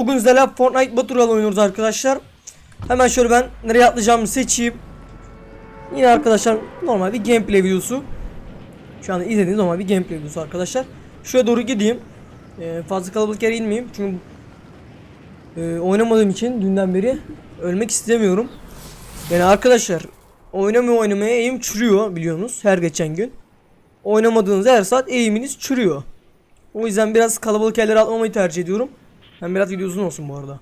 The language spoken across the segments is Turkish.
Bugün sizlerle Fortnite Battle Royale oynuyoruz arkadaşlar. Hemen şöyle ben nereye atlayacağımı seçeyim. Yine arkadaşlar normal bir gameplay videosu. Şu anda izlediğiniz normal bir gameplay videosu arkadaşlar. Şuraya doğru gideyim. Ee, fazla kalabalık yere inmeyeyim. Çünkü e, oynamadığım için dünden beri ölmek istemiyorum. Yani arkadaşlar oynamaya oynamaya eğim çürüyor biliyorsunuz her geçen gün. Oynamadığınız her saat eğiminiz çürüyor. O yüzden biraz kalabalık yerlere atmamayı tercih ediyorum. Hem biraz video uzun olsun bu arada.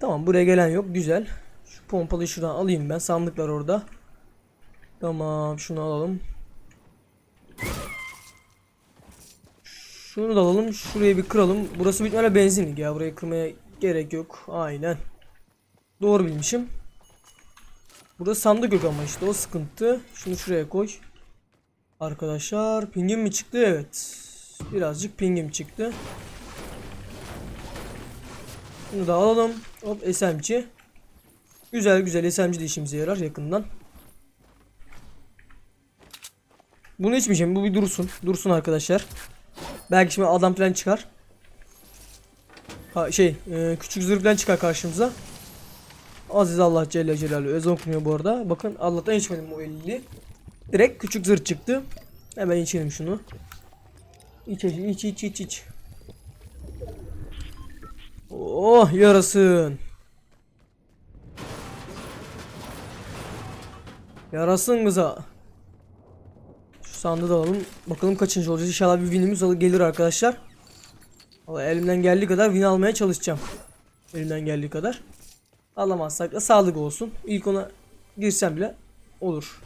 Tamam buraya gelen yok. Güzel. Şu pompalıyı şuradan alayım ben. Sandıklar orada. Tamam şunu alalım. Şunu da alalım. Şurayı bir kıralım. Burası bitmene benzinlik ya. Burayı kırmaya gerek yok. Aynen. Doğru bilmişim. Burada sandık yok ama işte o sıkıntı. Şunu şuraya koy. Arkadaşlar pingim mi çıktı? Evet. Birazcık pingim çıktı. Bunu da alalım. Hop SMG. Güzel güzel SMG de işimize yarar yakından. Bunu içmeyeceğim. Bu bir dursun. Dursun arkadaşlar. Belki şimdi adam falan çıkar. Ha, şey e, küçük zırh falan çıkar karşımıza. Aziz Allah Celle Celaluhu. Ezan okunuyor bu arada. Bakın Allah'tan içmedim bu 50'li. Direkt küçük zırh çıktı. Hemen içelim şunu. İç iç iç iç iç. Oh yarasın. Yarasın kıza. Şu sandığı da alalım. Bakalım kaçıncı olacağız. İnşallah bir winimiz gelir arkadaşlar. Vallahi elimden geldiği kadar win almaya çalışacağım. Elimden geldiği kadar. Alamazsak da sağlık olsun. İlk ona girsem bile olur.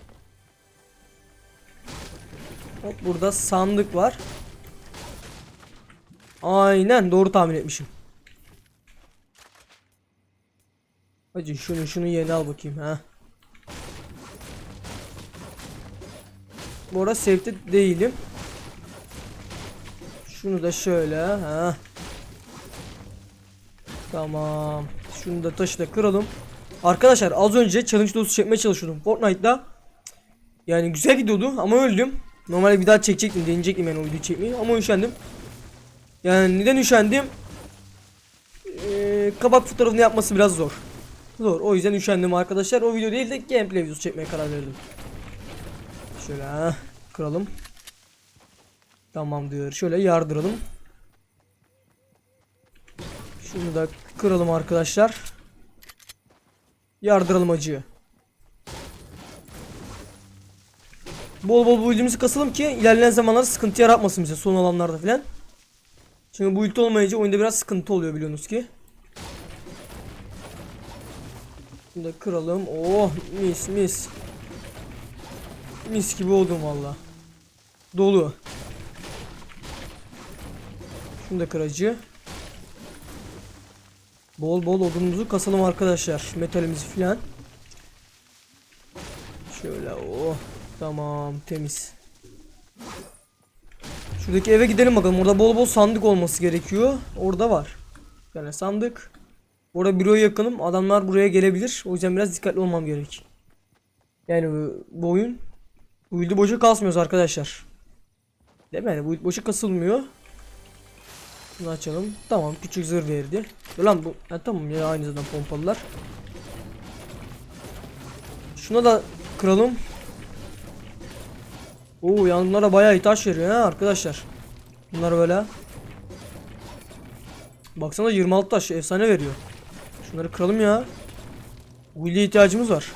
Hop burada sandık var. Aynen doğru tahmin etmişim. Hacı şunu şunu yeni al bakayım ha. Bu arada save'de değilim. Şunu da şöyle ha. Tamam. Şunu da taşı da kıralım. Arkadaşlar az önce challenge dostu çekmeye çalışıyordum Fortnite'da. Yani güzel gidiyordu ama öldüm. Normalde bir daha çekecektim, deneyecektim yani o videoyu çekmeyi ama üşendim. Yani neden üşendim? Ee, kabak fotoğrafını yapması biraz zor. Zor. O yüzden üşendim arkadaşlar. O video değil de gameplay videosu çekmeye karar verdim. Şöyle ha, kıralım. Tamam diyor. Şöyle yardıralım. Şunu da kıralım arkadaşlar. Yardıralım acıyı. Bol bol bu build'imizi kasalım ki ilerleyen zamanlarda sıkıntı yaratmasın bize son alanlarda filan. Çünkü bu build olmayınca oyunda biraz sıkıntı oluyor biliyorsunuz ki. Bunu da kıralım. Oh mis mis. Mis gibi oldum valla. Dolu. Şunu da kıracı. Bol bol odunumuzu kasalım arkadaşlar. Metalimizi filan. Şöyle oh. Tamam temiz. Şuradaki eve gidelim bakalım. Orada bol bol sandık olması gerekiyor. Orada var. Yani sandık. Orada büroya yakınım. Adamlar buraya gelebilir. O yüzden biraz dikkatli olmam gerek. Yani bu, oyun bu ilde boşa kasmıyoruz arkadaşlar. Değil mi? Yani bu ilde boşa kasılmıyor. Bunu açalım. Tamam küçük zırh verdi. Ulan bu ha, tamam ya aynı zaten pompalılar. Şuna da kıralım. Oo yanlara bayağı itaş veriyor ha arkadaşlar. Bunlar böyle. Baksana 26 taş efsane veriyor. Şunları kıralım ya. Will'e ihtiyacımız var.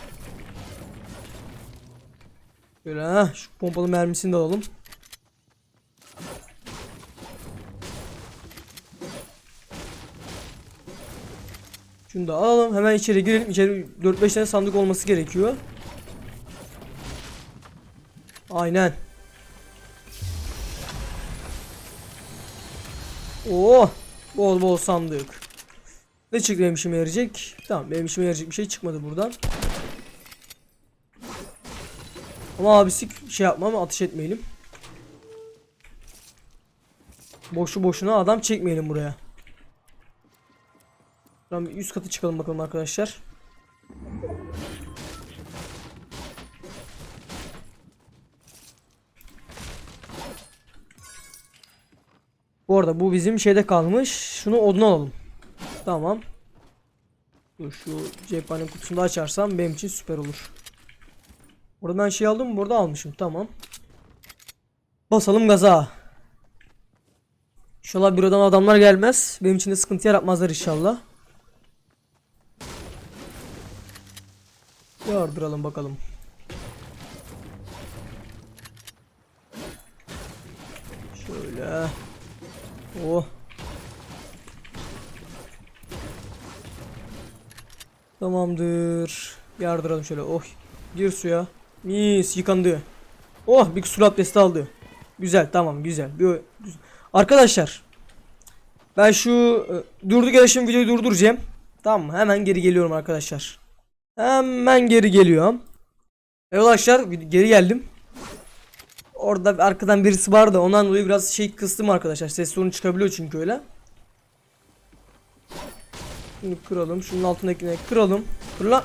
Böyle ha şu pompalı mermisini de alalım. Şunu da alalım. Hemen içeri girelim. İçeri 4-5 tane sandık olması gerekiyor. Aynen. Oh, bol bol sandık. Ne çıktı benim işime yarayacak? Tamam benim işime yarayacak bir şey çıkmadı buradan. Ama abisi şey yapmam ateş etmeyelim. Boşu boşuna adam çekmeyelim buraya. Tamam üst katı çıkalım bakalım arkadaşlar. Bu arada bu bizim şeyde kalmış. Şunu odun alalım. Tamam. Şu cephane kutusunu açarsam benim için süper olur. Burada ben şey aldım mı? Burada almışım. Tamam. Basalım gaza. İnşallah bürodan adamlar gelmez. Benim için de sıkıntı yaratmazlar inşallah. Yardıralım bakalım. Şöyle. Oh. Tamamdır. Yardıralım şöyle. Oh. Gir suya. Mis yıkandı. Oh bir su abdesti aldı. Güzel tamam güzel. Bir, güzel. Arkadaşlar. Ben şu e, durduk yere şimdi videoyu durduracağım. Tamam? Hemen geri geliyorum arkadaşlar. Hemen geri geliyorum. Evet arkadaşlar geri geldim. Orada arkadan birisi vardı. Ondan dolayı biraz şey kıstım arkadaşlar. Ses sorunu çıkabiliyor çünkü öyle. Şunu kıralım. Şunun altındakini kıralım. Kırla.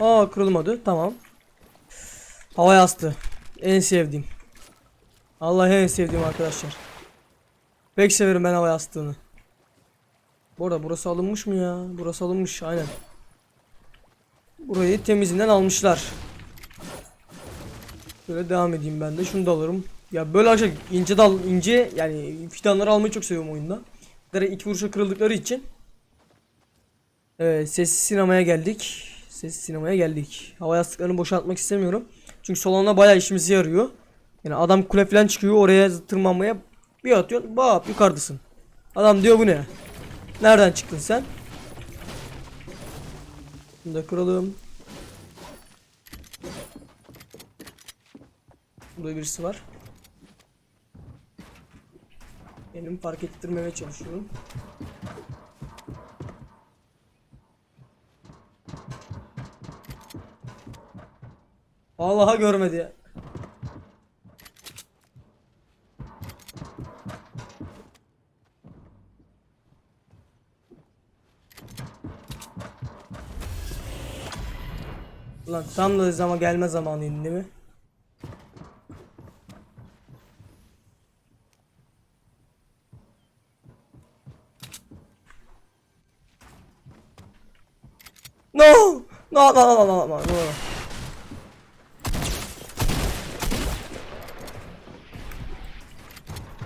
Aa kırılmadı. Tamam. Havaya astı. En sevdiğim. Allah en sevdiğim arkadaşlar. Pek severim ben havaya astığını. Bu arada burası alınmış mı ya? Burası alınmış aynen. Burayı temizinden almışlar. Böyle devam edeyim ben de. Şunu da alırım. Ya böyle arkadaşlar ince dal ince yani fidanları almayı çok seviyorum oyunda. Direkt iki vuruşa kırıldıkları için. Evet sessiz sinemaya geldik. Sessiz sinemaya geldik. Hava yastıklarını boşaltmak istemiyorum. Çünkü salonda bayağı işimize yarıyor. Yani adam kule falan çıkıyor oraya tırmanmaya bir atıyor. Bap yukarıdasın. Adam diyor bu ne? Nereden çıktın sen? Bunu da kıralım. Burada birisi var. Benim fark ettirmemeye çalışıyorum. Vallahi görmedi ya. Ulan tam da zaman gelme zamanıydı değil mi? No! No no no no no no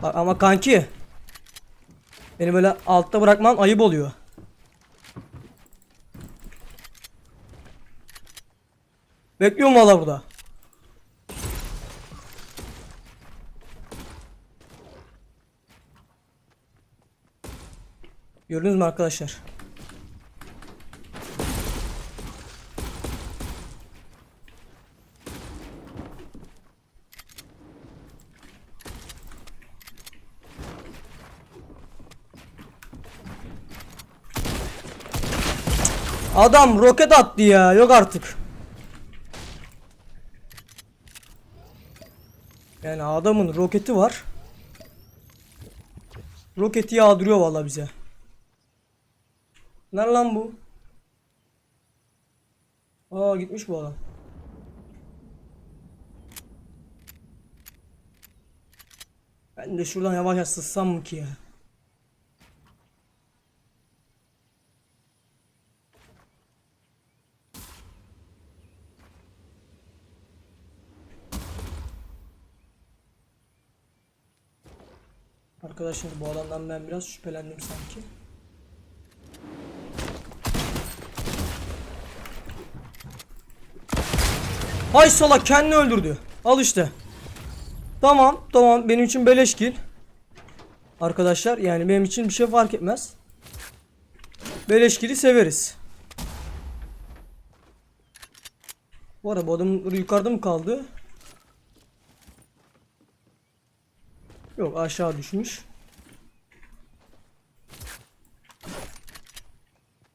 Bak ama kanki. Beni böyle altta bırakman ayıp oluyor. Bekliyorum valla burada. Gördünüz mü arkadaşlar? Adam roket attı ya. Yok artık. Yani adamın roketi var. Roketi yağdırıyor vallahi bize. Nerede lan bu? Aa gitmiş bu adam. Ben de şuradan yavaş yavaş sızsam mı ki ya? Arkadaşlar bu adamdan ben biraz şüphelendim sanki. Hay salak kendini öldürdü. Al işte. Tamam tamam benim için beleş kill. Arkadaşlar yani benim için bir şey fark etmez. Beleş kill'i severiz. Bu arada bu adam yukarıda mı kaldı? Yok aşağı düşmüş.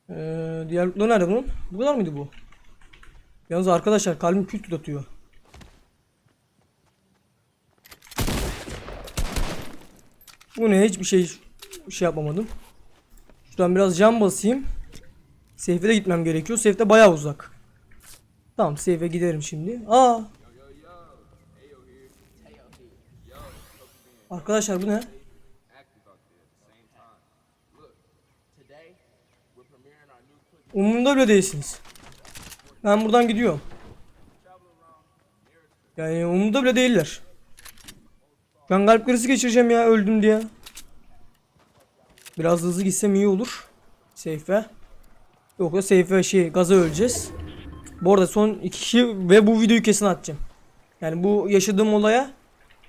Ee, diğer lootlar nerede bunun? Bu kadar mıydı bu? Yalnız arkadaşlar kalbim kül tutatıyor. Bu ne? Hiçbir şey şey yapamadım. Şuradan biraz cam basayım. De gitmem gerekiyor. Safe de bayağı uzak. Tamam safe'e giderim şimdi. Aa. Arkadaşlar bu ne? Umurumda bile değilsiniz. Ben buradan gidiyorum. Yani umurumda bile değiller. Ben kalp krizi geçireceğim ya öldüm diye. Biraz hızlı gitsem iyi olur. Seyfe. Yok ya seyfe şey gaza öleceğiz. Bu arada son iki kişi ve bu videoyu kesin atacağım. Yani bu yaşadığım olaya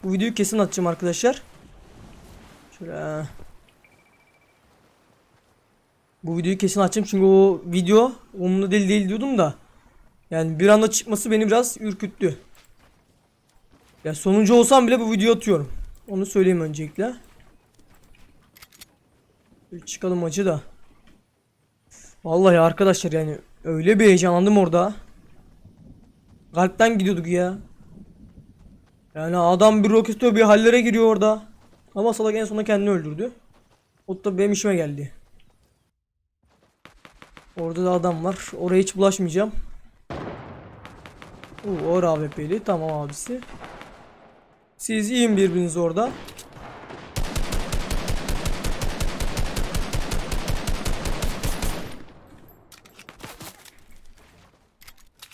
bu videoyu kesin atacağım arkadaşlar. Şöyle. Bu videoyu kesin açacağım çünkü o video umurumda değil değil diyordum da. Yani bir anda çıkması beni biraz ürküttü. Ya sonuncu olsam bile bu videoyu atıyorum. Onu söyleyeyim öncelikle. Bir çıkalım acı da. Vallahi arkadaşlar yani öyle bir heyecanlandım orada. Kalpten gidiyorduk ya. Yani adam bir roketör bir hallere giriyor orada. Ama salak en sonunda kendini öldürdü. O da benim işime geldi. Orada da adam var. Oraya hiç bulaşmayacağım. Oo, o AWP'li. Tamam abisi. Siz yiyin birbirinizi orada.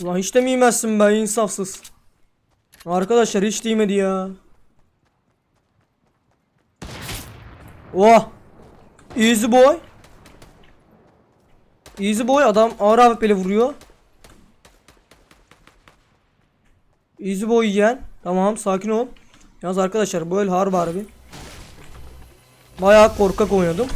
Ulan hiç de mi yemezsin be insafsız. Arkadaşlar hiç değmedi ya. Oha. Easy boy. Easy boy adam ağır AWP'li vuruyor. Easy boy yiyen. Tamam sakin ol. Yalnız arkadaşlar bu el harbi harbi. Bayağı korkak oynadım.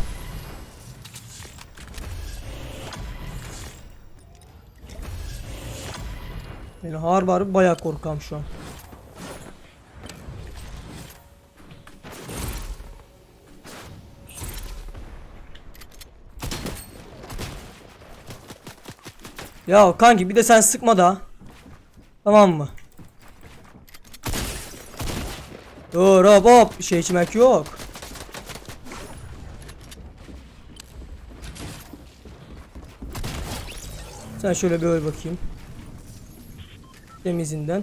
Yani harbi harbi bayağı korkam şu an. Ya kanki bir de sen sıkma da. Tamam mı? Dur hop hop bir şey içmek yok. Sen şöyle bir öl bakayım. Temizinden.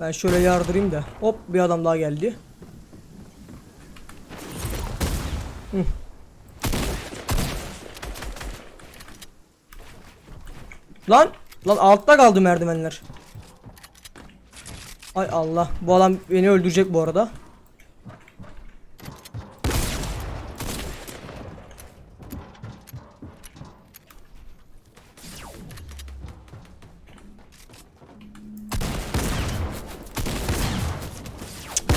Ben şöyle yardırayım da. Hop bir adam daha geldi. Hı. Lan lan altta kaldı merdivenler. Ay Allah bu adam beni öldürecek bu arada.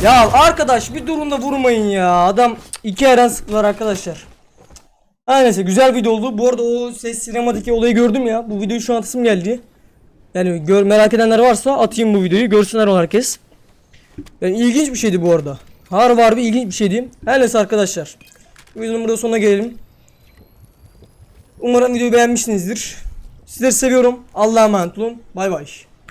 Ya arkadaş bir durun da vurmayın ya. Adam iki yerden sıktılar arkadaşlar. Her neyse güzel video oldu. Bu arada o ses sinemadaki olayı gördüm ya. Bu videoyu şu an atasım geldi. Yani gör, merak edenler varsa atayım bu videoyu. Görsünler o herkes. Yani ilginç bir şeydi bu arada. Har var bir ilginç bir şeydi. Her neyse arkadaşlar. Videonun burada sonuna gelelim. Umarım videoyu beğenmişsinizdir. Sizleri seviyorum. Allah'a emanet olun. Bay bay.